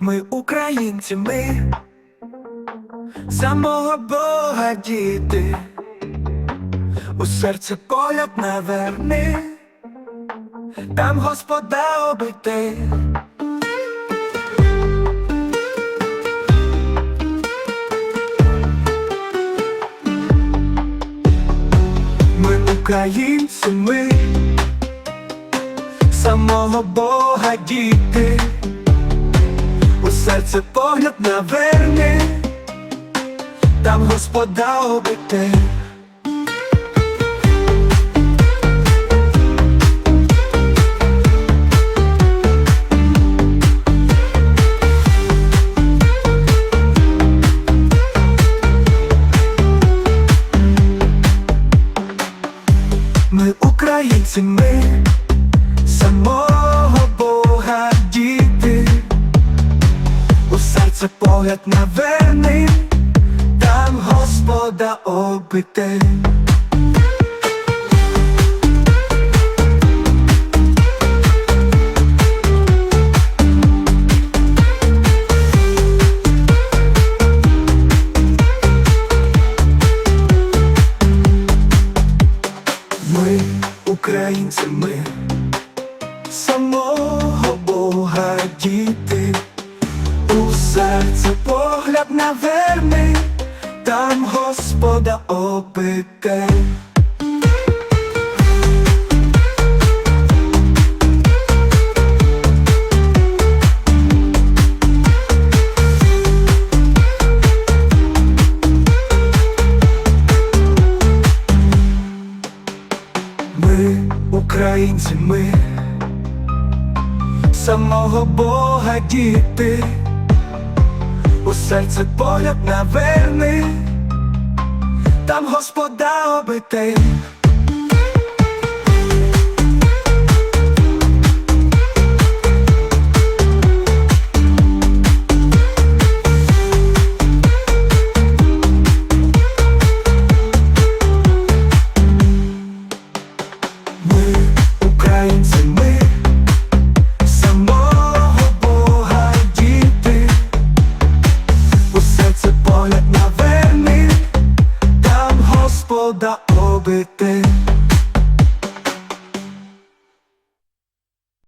Ми українці, ми. Самого Бога діти, у серце погляд наверни, там Господа обити. Ми українці, ми. Самого Бога діти, серце погляд наверни, там Господа обити. Ми українці, ми самого серце погляд наверни, там Господа обити. Ми, українці, ми самого Бога діти, серце погляд наверни, там Господа обите. Ми, українці, ми самого Бога діти, серце погляд наверни, там Господа обитим. серце погляд на верни, там Господа обити.